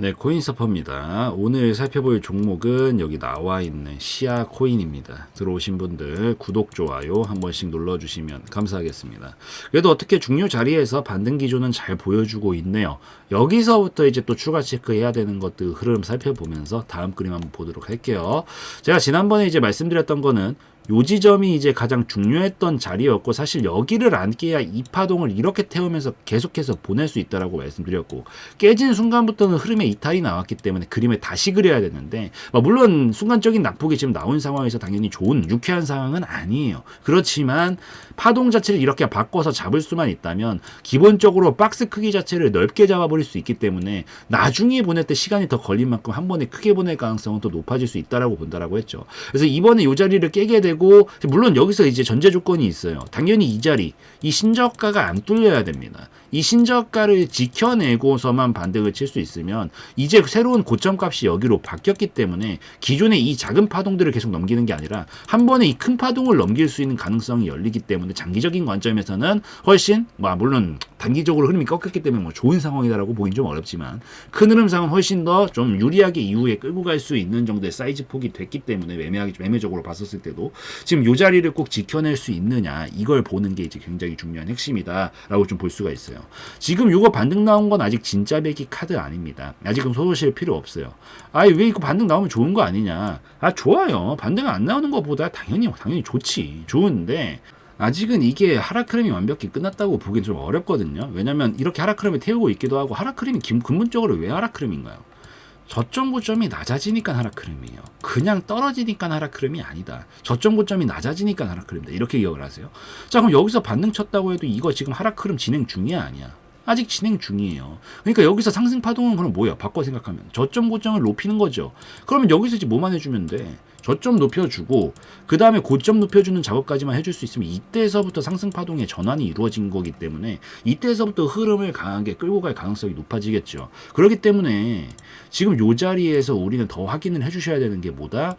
네, 코인서퍼입니다. 오늘 살펴볼 종목은 여기 나와 있는 시아 코인입니다. 들어오신 분들 구독, 좋아요 한 번씩 눌러주시면 감사하겠습니다. 그래도 어떻게 중요 자리에서 반등 기조는 잘 보여주고 있네요. 여기서부터 이제 또 추가 체크해야 되는 것들 흐름 살펴보면서 다음 그림 한번 보도록 할게요. 제가 지난번에 이제 말씀드렸던 거는 요 지점이 이제 가장 중요했던 자리였고 사실 여기를 안 깨야 이 파동을 이렇게 태우면서 계속해서 보낼 수 있다라고 말씀드렸고 깨진 순간부터는 흐름에 이탈이 나왔기 때문에 그림을 다시 그려야 되는데 뭐 물론 순간적인 낙폭이 지금 나온 상황에서 당연히 좋은 유쾌한 상황은 아니에요. 그렇지만 파동 자체를 이렇게 바꿔서 잡을 수만 있다면 기본적으로 박스 크기 자체를 넓게 잡아버릴 수 있기 때문에 나중에 보낼 때 시간이 더 걸린 만큼 한 번에 크게 보낼 가능성은 또 높아질 수 있다라고 본다라고 했죠. 그래서 이번에 이 자리를 깨게 되고 물론 여기서 이제 전제 조건이 있어요. 당연히 이 자리 이 신저가가 안 뚫려야 됩니다. 이 신저가를 지켜내고서만 반등을 칠 수 있으면 이제 새로운 고점 값이 여기로 바뀌었기 때문에 기존의 이 작은 파동들을 계속 넘기는 게 아니라 한 번에 이 큰 파동을 넘길 수 있는 가능성이 열리기 때문에 장기적인 관점에서는 훨씬 뭐 물론 단기적으로 흐름이 꺾였기 때문에 뭐 좋은 상황이다라고 보긴 좀 어렵지만 큰 흐름상은 훨씬 더 좀 유리하게 이후에 끌고 갈 수 있는 정도의 사이즈 폭이 됐기 때문에 매매하기 매매적으로 봤었을 때도 지금 요 자리를 꼭 지켜낼 수 있느냐 이걸 보는 게 이제 굉장히 중요한 핵심이다라고 좀 볼 수가 있어요. 지금 요거 반등 나온 건 아직 진짜 배기 카드 아닙니다. 아직은 소소실 필요 없어요. 아이 왜 이거 반등 나오면 좋은 거 아니냐? 아 좋아요. 반등 안 나오는 것보다 당연히 당연히 좋지. 좋은데 아직은 이게 하락 흐름이 완벽히 끝났다고 보기엔 좀 어렵거든요. 왜냐면 이렇게 하락 흐름을 태우고 있기도 하고 하락 흐름이 기- 근본적으로 왜 하락 흐름인가요? 저점 고점이 낮아지니까 하락 흐름이에요. 그냥 떨어지니까 하락 흐름이 아니다. 저점 고점이 낮아지니까 하락 흐름이다. 이렇게 기억을 하세요. 자, 그럼 여기서 반등 쳤다고 해도 이거 지금 하락 흐름 진행 중이야, 아니야? 아직 진행 중이에요. 그러니까 여기서 상승 파동은 그럼 뭐야? 바꿔 생각하면 저점 고점을 높이는 거죠. 그러면 여기서 이제 뭐만 해주면 돼? 저점 높여주고 그 다음에 고점 높여주는 작업까지만 해줄 수 있으면 이때에서부터 상승 파동의 전환이 이루어진 거기 때문에 이때에서부터 흐름을 강하게 끌고 갈 가능성이 높아지겠죠. 그렇기 때문에 지금 요 자리에서 우리는 더 확인을 해주셔야 되는 게 뭐다?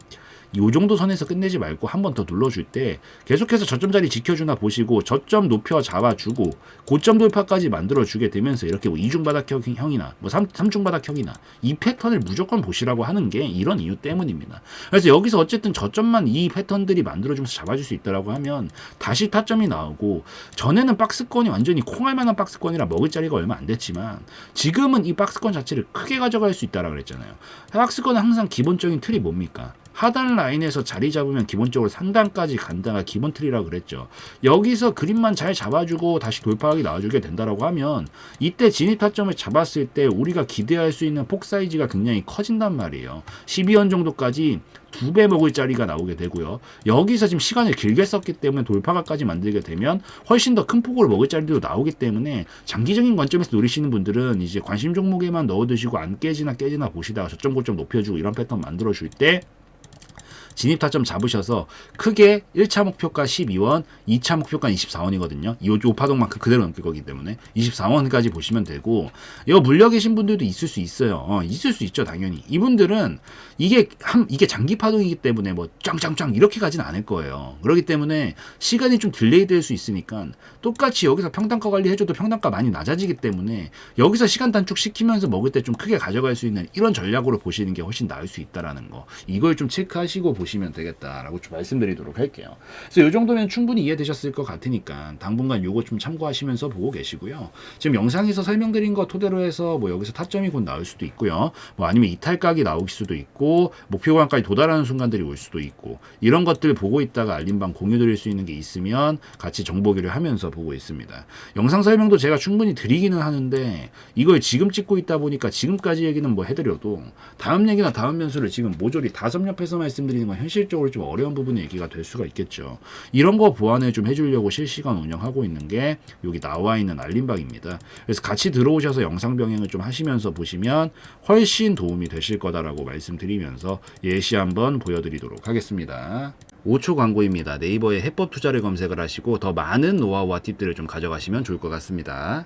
요 정도 선에서 끝내지 말고 한 번 더 눌러줄 때 계속해서 저점 자리 지켜주나 보시고 저점 높여 잡아주고 고점 돌파까지 만들어주게 되면서 이렇게 뭐 이중바닥형이나 뭐 삼, 삼중바닥형이나 이 패턴을 무조건 보시라고 하는 게 이런 이유 때문입니다. 그래서 여기서 어쨌든 저점만 이 패턴들이 만들어주면서 잡아줄 수 있다라고 하면 다시 타점이 나오고 전에는 박스권이 완전히 콩할 만한 박스권이라 먹을 자리가 얼마 안 됐지만 지금은 이 박스권 자체를 크게 가져갈 수 있다라고 그랬잖아요. 박스권은 항상 기본적인 틀이 뭡니까? 하단 라인에서 자리 잡으면 기본적으로 상단까지 간다가 기본 틀이라고 그랬죠. 여기서 그림만 잘 잡아주고 다시 돌파하기 나와주게 된다라고 하면 이때 진입 타점을 잡았을 때 우리가 기대할 수 있는 폭 사이즈가 굉장히 커진단 말이에요. 12원 정도까지 두 배 먹을 자리가 나오게 되고요. 여기서 지금 시간을 길게 썼기 때문에 돌파가까지 만들게 되면 훨씬 더 큰 폭으로 먹을 자리도 나오기 때문에 장기적인 관점에서 노리시는 분들은 이제 관심 종목에만 넣어두시고 안 깨지나 깨지나 보시다가 저점 고점 높여주고 이런 패턴 만들어줄 때 진입 타점 잡으셔서 크게 1차 목표가 12원, 2차 목표가 24원이거든요. 요, 요 파동만큼 그대로 넘길 거기 때문에 24원까지 보시면 되고 이거 물려 계신 분들도 있을 수 있어요. 어, 있을 수 있죠, 당연히. 이분들은 이게 한 이게 장기 파동이기 때문에 뭐 짱짱짱 이렇게 가진 않을 거예요. 그렇기 때문에 시간이 좀 딜레이 될 수 있으니까 똑같이 여기서 평단가 관리 해줘도 평단가 많이 낮아지기 때문에 여기서 시간 단축 시키면서 먹을 때 좀 크게 가져갈 수 있는 이런 전략으로 보시는 게 훨씬 나을 수 있다라는 거. 이걸 좀 체크하시고 보시 면 되겠다라고 좀 말씀드리도록 할게요. 그래서 이 정도면 충분히 이해되셨을 것 같으니까 당분간 요거 좀 참고하시면서 보고 계시고요. 지금 영상에서 설명드린 거 토대로 해서 뭐 여기서 타점이 곧 나올 수도 있고요. 뭐 아니면 이탈각이 나올 수도 있고 목표관까지 도달하는 순간들이 올 수도 있고 이런 것들 보고 있다가 알림방 공유 드릴 수 있는 게 있으면 같이 정보기를 하면서 보고 있습니다. 영상 설명도 제가 충분히 드리기는 하는데 이걸 지금 찍고 있다 보니까 지금까지 얘기는 뭐 해드려도 다음 얘기나 다음 변수를 지금 모조리 다섯 옆에서 말씀드리는 건 현실적으로 좀 어려운 부분의 얘기가 될 수가 있겠죠. 이런 거 보완을 좀 해주려고 실시간 운영하고 있는 게 여기 나와 있는 알림방입니다. 그래서 같이 들어오셔서 영상 병행을 좀 하시면서 보시면 훨씬 도움이 되실 거다라고 말씀드리면서 예시 한번 보여드리도록 하겠습니다. 5초 광고입니다. 네이버에 해법 투자를 검색을 하시고 더 많은 노하우와 팁들을 좀 가져가시면 좋을 것 같습니다.